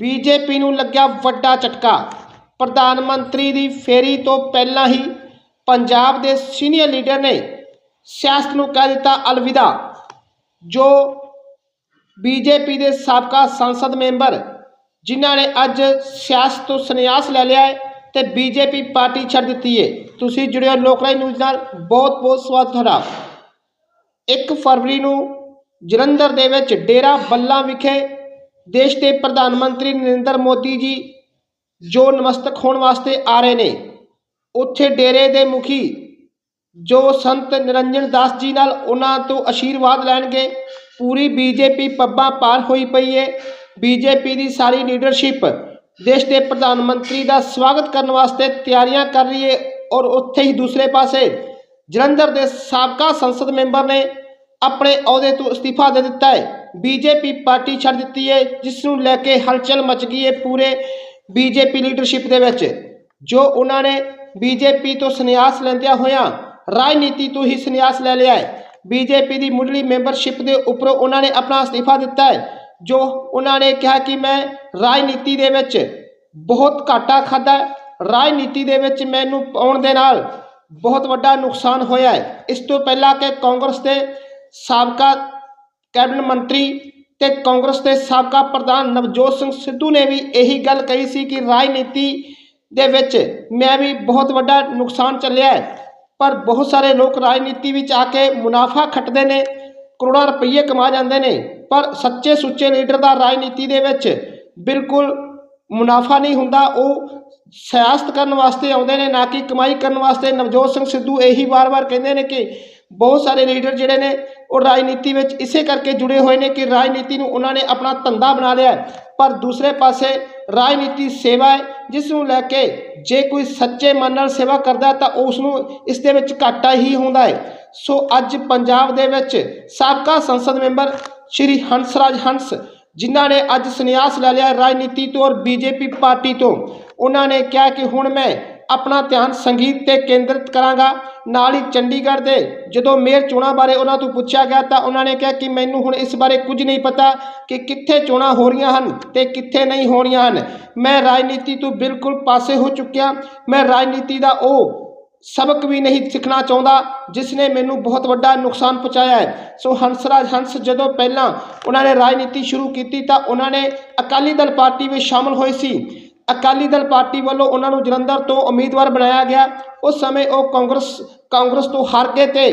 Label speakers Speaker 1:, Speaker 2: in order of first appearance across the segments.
Speaker 1: BJP ਨੂੰ ਲੱਗਿਆ ਵੱਡਾ ਝਟਕਾ। ਪ੍ਰਧਾਨ ਮੰਤਰੀ ਦੀ ਫੇਰੀ ਤੋਂ ਪਹਿਲਾਂ ਹੀ ਪੰਜਾਬ ਦੇ ਸੀਨੀਅਰ ਲੀਡਰ ਨੇ ਸਿਆਸਤ ਨੂੰ ਕਹਿ ਦਿੱਤਾ ਅਲਵਿਦਾ, ਜੋ ਬੀਜੇਪੀ ਦੇ ਸਾਬਕਾ ਸੰਸਦ ਮੈਂਬਰ, ਜਿਨ੍ਹਾਂ ਨੇ ਅੱਜ ਸਿਆਸਤ ਤੋਂ ਸੰਨਿਆਸ ਲੈ ਲਿਆ ਹੈ ਤੇ ਬੀਜੇਪੀ ਪਾਰਟੀ ਛੱਡ ਦਿੱਤੀ ਹੈ। ਤੁਸੀਂ ਜੁੜਿਓ ਹੋ ਲੋਕਰਾਈ ਨਿਊਜ਼ ਨਾਲ। ਬਹੁਤ ਬਹੁਤ ਸਵਾਗਤ ਤੁਹਾਡਾ। 1 ਫਰਵਰੀ ਨੂੰ ਜਲੰਧਰ ਦੇ ਵਿੱਚ ਡੇਰਾ ਬੱਲਾ ਵਿਖੇ ਦੇਸ਼ ਦੇ ਪ੍ਰਧਾਨ ਮੰਤਰੀ ਨਰਿੰਦਰ ਮੋਦੀ ਜੀ ਜੋ ਨਮਸਤਕ ਹੋਣ ਵਾਸਤੇ ਆ ਰਹੇ ਨੇ, ਉੱਥੇ ਡੇਰੇ ਦੇ ਮੁਖੀ ਜੋ ਸੰਤ ਨਿਰੰਜਨ ਦਾਸ ਜੀ ਨਾਲ ਉਹਨਾਂ ਤੋਂ ਆਸ਼ੀਰਵਾਦ ਲੈਣਗੇ, ਪੂਰੀ ਬੀਜੇਪੀ ਪੱਬਾਂ ਪਾਰ ਹੋਈ ਪਈ ਹੈ ਬੀਜੇਪੀ ਦੀ ਸਾਰੀ ਲੀਡਰਸ਼ਿਪ ਦੇਸ਼ ਦੇ ਪ੍ਰਧਾਨ ਮੰਤਰੀ ਦਾ ਸਵਾਗਤ ਕਰਨ ਵਾਸਤੇ ਤਿਆਰੀਆਂ ਕਰ ਰਹੀ ਹੈ ਔਰ ਉੱਥੇ ਹੀ ਦੂਸਰੇ ਪਾਸੇ ਜਲੰਧਰ ਦੇ ਸਾਬਕਾ ਸੰਸਦ ਮੈਂਬਰ ਨੇ ਆਪਣੇ ਅਹੁਦੇ ਤੋਂ ਅਸਤੀਫਾ ਦੇ ਦਿੱਤਾ ਹੈ ਬੀਜੇਪੀ ਪਾਰਟੀ ਛੱਡ ਦਿੱਤੀ ਹੈ ਜਿਸ ਨੂੰ ਲੈ ਕੇ ਹਲਚਲ ਮਚ ਗਈ ਹੈ ਪੂਰੇ ਬੀਜੇਪੀ ਲੀਡਰਸ਼ਿਪ ਦੇ ਵਿੱਚ। ਜੋ ਉਹਨਾਂ ਨੇ ਬੀਜੇਪੀ ਤੋਂ ਸੰਨਿਆਸ ਲੈਂਦਿਆਂ ਹੋਇਆਂ ਰਾਜਨੀਤੀ ਤੋਂ ਹੀ ਸੰਨਿਆਸ ਲੈ ਲਿਆ ਹੈ ਬੀਜੇਪੀ ਦੀ ਮੁੱਢਲੀ ਮੈਂਬਰਸ਼ਿਪ ਦੇ ਉੱਪਰੋਂ ਉਹਨਾਂ ਨੇ ਆਪਣਾ ਅਸਤੀਫਾ ਦਿੱਤਾ ਹੈ ਜੋ ਉਹਨਾਂ ਨੇ ਕਿਹਾ ਕਿ ਮੈਂ ਰਾਜਨੀਤੀ ਦੇ ਵਿੱਚ ਬਹੁਤ ਘਾਟਾ ਖਾਦਾ ਰਾਜਨੀਤੀ ਦੇ ਵਿੱਚ ਮੈਨੂੰ ਪਾਉਣ ਦੇ ਨਾਲ ਬਹੁਤ ਵੱਡਾ ਨੁਕਸਾਨ ਹੋਇਆ ਹੈ ਇਸ ਤੋਂ ਪਹਿਲਾਂ ਕਿ ਕਾਂਗਰਸ ਦੇ ਸਾਬਕਾ ਕੈਬਨਿਟ ਮੰਤਰੀ ਤੇ ਕਾਂਗਰਸ ਦੇ ਸਾਬਕਾ ਪ੍ਰਧਾਨ ਨਵਜੋਤ ਸਿੰਘ ਸਿੱਧੂ ਨੇ ਵੀ ਇਹੀ ਗੱਲ ਕਹੀ ਸੀ ਕਿ ਰਾਜਨੀਤੀ ਦੇ ਵਿੱਚ ਮੈਂ ਵੀ ਬਹੁਤ ਵੱਡਾ ਨੁਕਸਾਨ ਚੱਲਿਆ ਪਰ ਬਹੁਤ ਸਾਰੇ ਲੋਕ ਰਾਜਨੀਤੀ ਵਿੱਚ ਆ ਕੇ ਮੁਨਾਫਾ ਖੱਟਦੇ ਨੇ, ਕਰੋੜਾਂ ਰੁਪਏ ਕਮਾ ਜਾਂਦੇ ਨੇ, ਪਰ ਸੱਚੇ ਸੁੱਚੇ ਲੀਡਰ ਦਾ ਰਾਜਨੀਤੀ ਦੇ ਵਿੱਚ ਬਿਲਕੁਲ ਮੁਨਾਫਾ ਨਹੀਂ ਹੁੰਦਾ, ਉਹ ਸਿਆਸਤ ਕਰਨ ਵਾਸਤੇ ਆਉਂਦੇ ਨੇ, ਨਾ ਕਿ ਕਮਾਈ ਕਰਨ ਵਾਸਤੇ। ਨਵਜੋਤ ਸਿੰਘ ਸਿੱਧੂ ਇਹੀ ਵਾਰ-ਵਾਰ ਕਹਿੰਦੇ ਨੇ ਕਿ ਬਹੁਤ ਸਾਰੇ ਲੀਡਰ ਜਿਹੜੇ ਨੇ ਉਹ ਰਾਜਨੀਤੀ ਵਿੱਚ ਇਸੇ ਕਰਕੇ ਜੁੜੇ ਹੋਏ ਨੇ ਕਿ ਰਾਜਨੀਤੀ ਨੂੰ ਉਹਨਾਂ ਨੇ ਆਪਣਾ ਧੰਦਾ ਬਣਾ ਲਿਆ ਪਰ ਦੂਸਰੇ ਪਾਸੇ ਰਾਜਨੀਤੀ ਸੇਵਾ ਹੈ, ਜਿਸ ਨੂੰ ਲੈ ਕੇ ਜੇ ਕੋਈ ਸੱਚੇ ਮਨ ਨਾਲ ਸੇਵਾ ਕਰਦਾ ਤਾਂ ਉਸ ਨੂੰ ਇਸ ਦੇ ਵਿੱਚ ਘਾਟਾ ਹੀ ਹੁੰਦਾ ਹੈ। ਸੋ ਅੱਜ ਪੰਜਾਬ ਦੇ ਵਿੱਚ ਸਾਬਕਾ ਸੰਸਦ ਮੈਂਬਰ ਸ਼੍ਰੀ ਹੰਸਰਾਜ ਹੰਸ, ਜਿਨ੍ਹਾਂ ਨੇ ਅੱਜ ਸੰਨਿਆਸ ਲੈ ਲਿਆ ਰਾਜਨੀਤੀ ਤੋਂ ਔਰ ਬੀਜੇਪੀ ਪਾਰਟੀ ਤੋਂ, ਉਹਨਾਂ ਨੇ ਕਿਹਾ ਕਿ ਹੁਣ ਮੈਂ ਆਪਣਾ ਧਿਆਨ ਸੰਗੀਤ ਤੇ ਕੇਂਦਰਿਤ ਕਰਾਂਗਾ। ਨਾਲ ਹੀ ਚੰਡੀਗੜ੍ਹ ਦੇ ਜਦੋਂ ਮੇਅਰ ਚੋਣਾਂ ਬਾਰੇ ਉਹਨਾਂ ਤੋਂ ਪੁੱਛਿਆ ਗਿਆ ਤਾਂ ਉਹਨਾਂ ਨੇ ਕਿਹਾ ਕਿ ਮੈਨੂੰ ਹੁਣ ਇਸ ਬਾਰੇ ਕੁਝ ਨਹੀਂ ਪਤਾ ਕਿ ਕਿੱਥੇ ਚੋਣਾਂ ਹੋ ਰਹੀਆਂ ਹਨ ਤੇ ਕਿੱਥੇ ਨਹੀਂ ਹੋ ਰਹੀਆਂ ਹਨ। ਮੈਂ ਰਾਜਨੀਤੀ ਤੋਂ ਬਿਲਕੁਲ ਪਾਸੇ ਹੋ ਚੁੱਕਿਆ। ਮੈਂ ਰਾਜਨੀਤੀ ਦਾ ਉਹ ਸਬਕ ਵੀ ਨਹੀਂ ਸਿੱਖਣਾ ਚਾਹੁੰਦਾ ਜਿਸ ਨੇ ਮੈਨੂੰ ਬਹੁਤ ਵੱਡਾ ਨੁਕਸਾਨ ਪਹੁੰਚਾਇਆ ਹੈ। ਸੋ ਹੰਸਰਾਜ ਹੰਸ, ਜਦੋਂ ਪਹਿਲਾਂ ਉਹਨਾਂ ਨੇ ਰਾਜਨੀਤੀ ਸ਼ੁਰੂ ਕੀਤੀ ਤਾਂ ਉਹਨਾਂ ਨੇ ਅਕਾਲੀ ਦਲ ਪਾਰਟੀ ਵਿੱਚ ਸ਼ਾਮਲ ਹੋਏ ਸੀ। ਅਕਾਲੀ ਦਲ ਪਾਰਟੀ ਵੱਲੋਂ ਉਹਨਾਂ ਨੂੰ ਜਲੰਧਰ ਤੋਂ ਉਮੀਦਵਾਰ ਬਣਾਇਆ ਗਿਆ। ਉਸ ਸਮੇਂ ਉਹ ਕਾਂਗਰਸ ਕਾਂਗਰਸ ਤੋਂ ਹਾਰ ਗਏ ਤੇ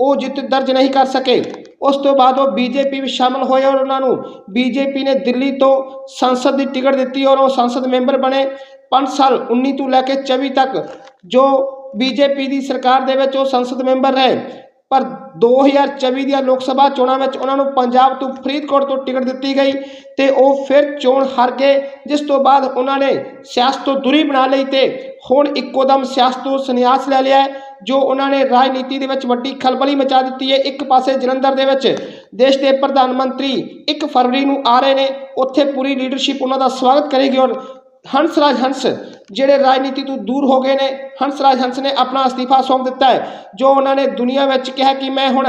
Speaker 1: ਉਹ ਜਿੱਤ ਦਰਜ ਨਹੀਂ ਕਰ ਸਕੇ। ਉਸ ਤੋਂ ਬਾਅਦ ਉਹ ਬੀਜੇਪੀ ਵਿੱਚ ਸ਼ਾਮਲ ਹੋਏ ਔਰ ਉਹਨਾਂ ਨੂੰ ਬੀਜੇਪੀ ਨੇ ਦਿੱਲੀ ਤੋਂ ਸੰਸਦ ਦੀ ਟਿਕਟ ਦਿੱਤੀ ਔਰ ਉਹ ਸੰਸਦ ਮੈਂਬਰ ਬਣੇ। 5 ਸਾਲ 19 ਤੋਂ ਲੈ ਕੇ 24 ਤੱਕ ਜੋ ਬੀਜੇਪੀ ਦੀ ਸਰਕਾਰ ਦੇ ਵਿੱਚ ਉਹ ਸੰਸਦ ਮੈਂਬਰ ਰਹੇ ਪਰ 2024 ਦੀਆਂ ਲੋਕ ਸਭਾ ਚੋਣਾਂ ਵਿੱਚ ਉਹਨਾਂ ਨੂੰ ਪੰਜਾਬ ਤੋਂ ਫਰੀਦਕੋਟ ਤੋਂ ਟਿਕਟ ਦਿੱਤੀ ਗਈ ਤੇ ਉਹ ਫਿਰ ਚੋਣ ਹਾਰ ਗਏ, ਜਿਸ ਤੋਂ ਬਾਅਦ ਉਹਨਾਂ ਨੇ ਸਿਆਸਤ ਤੋਂ ਦੂਰੀ ਬਣਾ ਲਈ ਤੇ ਹੁਣ ਇੱਕੋਦਮ ਸਿਆਸਤ ਤੋਂ ਸੰਨਿਆਸ ਲੈ ਲਿਆ ਜੋ ਉਹਨਾਂ ਨੇ ਰਾਜਨੀਤੀ ਦੇ ਵਿੱਚ ਵੱਡੀ ਖਲਬਲੀ ਮਚਾ ਦਿੱਤੀ ਹੈ। ਇੱਕ ਪਾਸੇ ਜਲੰਧਰ ਦੇ ਵਿੱਚ ਦੇਸ਼ ਦੇ ਪ੍ਰਧਾਨ ਮੰਤਰੀ 1 ਫਰਵਰੀ ਨੂੰ ਆ ਰਹੇ ਨੇ, ਉੱਥੇ ਪੂਰੀ ਲੀਡਰਸ਼ਿਪ ਉਹਨਾਂ ਦਾ ਸਵਾਗਤ ਕਰੇਗੀ ਔਰ ਹੰਸਰਾਜ ਹੰਸ, ਜਿਹੜੇ ਰਾਜਨੀਤੀ ਤੋਂ ਦੂਰ ਹੋ ਗਏ ਨੇ ਹੰਸਰਾਜ ਹੰਸ ਨੇ ਆਪਣਾ ਅਸਤੀਫਾ ਸੌਂਪ ਦਿੱਤਾ ਹੈ, ਜੋ ਉਹਨਾਂ ਨੇ ਦੁਨੀਆ ਵਿੱਚ ਕਿਹਾ ਕਿ ਮੈਂ ਹੁਣ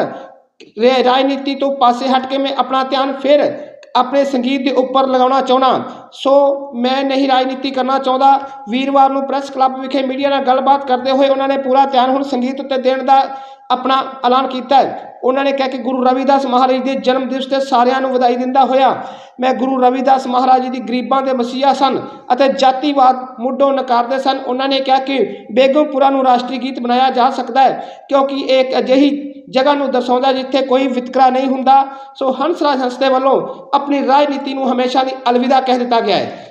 Speaker 1: ਰੇ- ਰਾਜਨੀਤੀ ਤੋਂ ਪਾਸੇ ਹਟ ਕੇ ਮੈਂ ਆਪਣਾ ਧਿਆਨ ਫਿਰ ਆਪਣੇ ਸੰਗੀਤ ਦੇ ਉੱਪਰ ਲਗਾਉਣਾ ਚਾਹੁੰਦਾ। ਸੋ ਮੈਂ ਨਹੀਂ ਰਾਜਨੀਤੀ ਕਰਨਾ ਚਾਹੁੰਦਾ। ਵੀਰਵਾਰ ਨੂੰ ਪ੍ਰੈਸ ਕਲੱਬ ਵਿਖੇ ਮੀਡੀਆ ਨਾਲ ਗੱਲਬਾਤ ਕਰਦੇ ਹੋਏ ਉਹਨਾਂ ਨੇ ਪੂਰਾ ਧਿਆਨ ਹੁਣ ਸੰਗੀਤ ਉੱਤੇ ਦੇਣ ਦਾ ਆਪਣਾ ਐਲਾਨ ਕੀਤਾ ਉਹਨਾਂ ਨੇ ਕਿਹਾ ਕਿ ਗੁਰੂ ਰਵਿਦਾਸ ਮਹਾਰਾਜ ਦੇ ਜਨਮ ਦਿਵਸ ਤੇ ਸਾਰਿਆਂ ਨੂੰ ਵਧਾਈ ਦਿੰਦਾ ਹੋਇਆ। ਮੈਂ ਗੁਰੂ ਰਵਿਦਾਸ ਮਹਾਰਾਜ ਜੀ ਦੀ ਗਰੀਬਾਂ ਦੇ ਮਸੀਹਾ ਸਨ ਅਤੇ ਜਾਤੀਵਾਦ ਮੁੱਢੋਂ ਨਕਾਰਦੇ ਸਨ। ਉਹਨਾਂ ਨੇ ਕਿਹਾ ਕਿ ਬੇਗਮਪੁਰਾ ਨੂੰ ਰਾਸ਼ਟਰੀ ਗੀਤ ਬਣਾਇਆ ਜਾ ਸਕਦਾ ਹੈ, ਕਿਉਂਕਿ ਇਹ ਇੱਕ ਅਜਿਹੀ ਜਗ੍ਹਾ ਨੂੰ ਦਰਸਾਉਂਦਾ ਜਿੱਥੇ ਕੋਈ ਵਿਤਕਰਾ ਨਹੀਂ ਹੁੰਦਾ। ਸੋ ਹੰਸਰਾਜ ਹੰਸ ਦੇ ਵੱਲੋਂ ਆਪਣੀ ਰਾਜਨੀਤੀ ਨੂੰ ਹਮੇਸ਼ਾ ਲਈ ਅਲਵਿਦਾ ਕਹਿ ਦਿੱਤਾ ਗਿਆ ਹੈ।